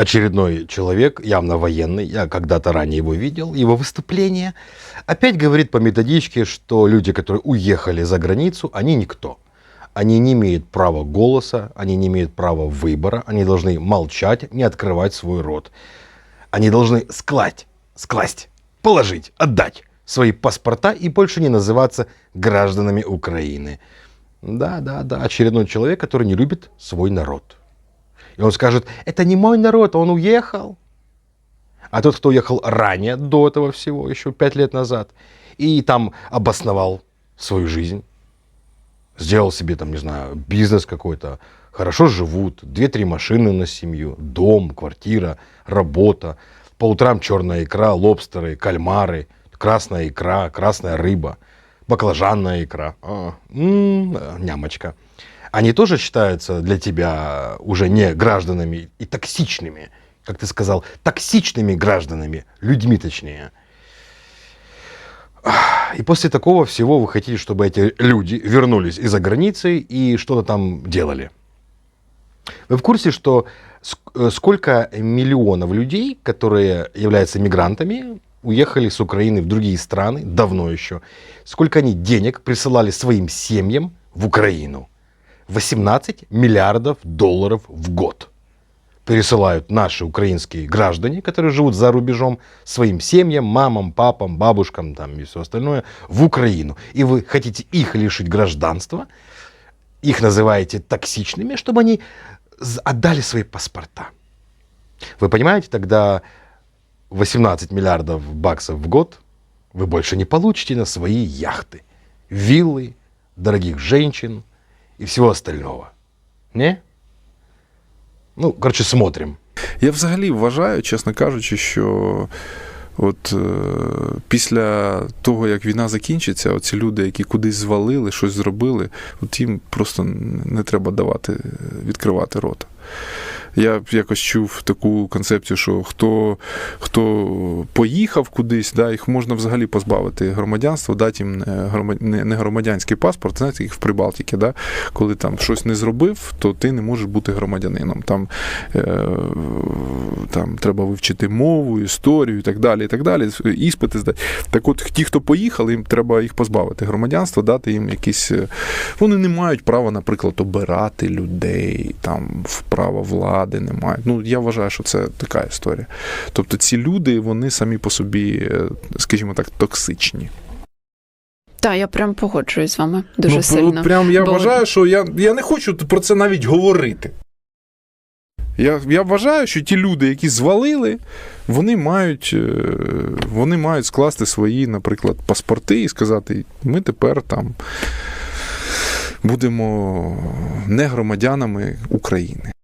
очередной человек, явно военный, я когда-то ранее его видел, его выступление, опять говорит по методичке, что люди, которые уехали за границу, они никто. Они не имеют права голоса, они не имеют права выбора, они должны молчать, не открывать свой рот. Они должны скласть, скласть, положить, отдать свои паспорта и больше не называться гражданами Украины. Да, да, да, очередной человек, который не любит свой народ. И он скажет, это не мой народ, он уехал. А тот, кто уехал ранее, до этого всего, еще пять лет назад, и там обосновал свою жизнь, сделал себе там, не знаю, бизнес какой-то, хорошо живут, две-три машины на семью, дом, квартира, работа, по утрам черная икра, лобстеры, кальмары, красная икра, красная рыба, баклажанная икра, а, м-м, нямочка. Они тоже считаются для тебя уже не гражданами и токсичными, как ты сказал, токсичными гражданами, людьми точнее. И после такого всего вы хотите, чтобы эти люди вернулись из-за границы и что-то там делали. Вы в курсе, что ск- сколько миллионов людей, которые являются мигрантами, уехали с Украины в другие страны, давно еще, сколько они денег присылали своим семьям в Украину? 18 миллиардов долларов в год пересылают наши украинские граждане, которые живут за рубежом, своим семьям, мамам, папам, бабушкам там, и все остальное в Украину. И вы хотите их лишить гражданства, их называете токсичными, чтобы они отдали свои паспорта. Вы понимаете, тогда 18 миллиардов баксов в год вы больше не получите на свои яхты, виллы, дорогих женщин и всего остального. Не? Ну, короче, смотрим. Я взагалі вважаю, чесно кажучи, що от е, після того, як війна закінчиться, оці люди, які кудись звалили, щось зробили, от їм просто не треба давати відкривати рота. Я якось чув таку концепцію, що хто, хто поїхав кудись, да, їх можна взагалі позбавити громадянства, дати їм не громад- не- громадянський паспорт, знаєте, їх в Прибалтиці, да, коли там щось не зробив, то ти не можеш бути громадянином. Там, е, там треба вивчити мову, історію і так далі. і так далі, Іспити здати. Так от ті, хто поїхали, їм треба їх позбавити громадянства, дати їм якісь. е, Вони не мають права, наприклад, обирати людей, там право влади не мають. Ну, я вважаю, що це така історія. Тобто ці люди, вони самі по собі, е, скажімо так, токсичні. Так, я прям погоджуюсь з вами дуже ну, сильно. Прям я Бо- вважаю, що я, я не хочу про це навіть говорити. Я, я вважаю, що ті люди, які звалили, вони мають, е, вони мають скласти свої, наприклад, паспорти і сказати: ми тепер там будемо не громадянами України.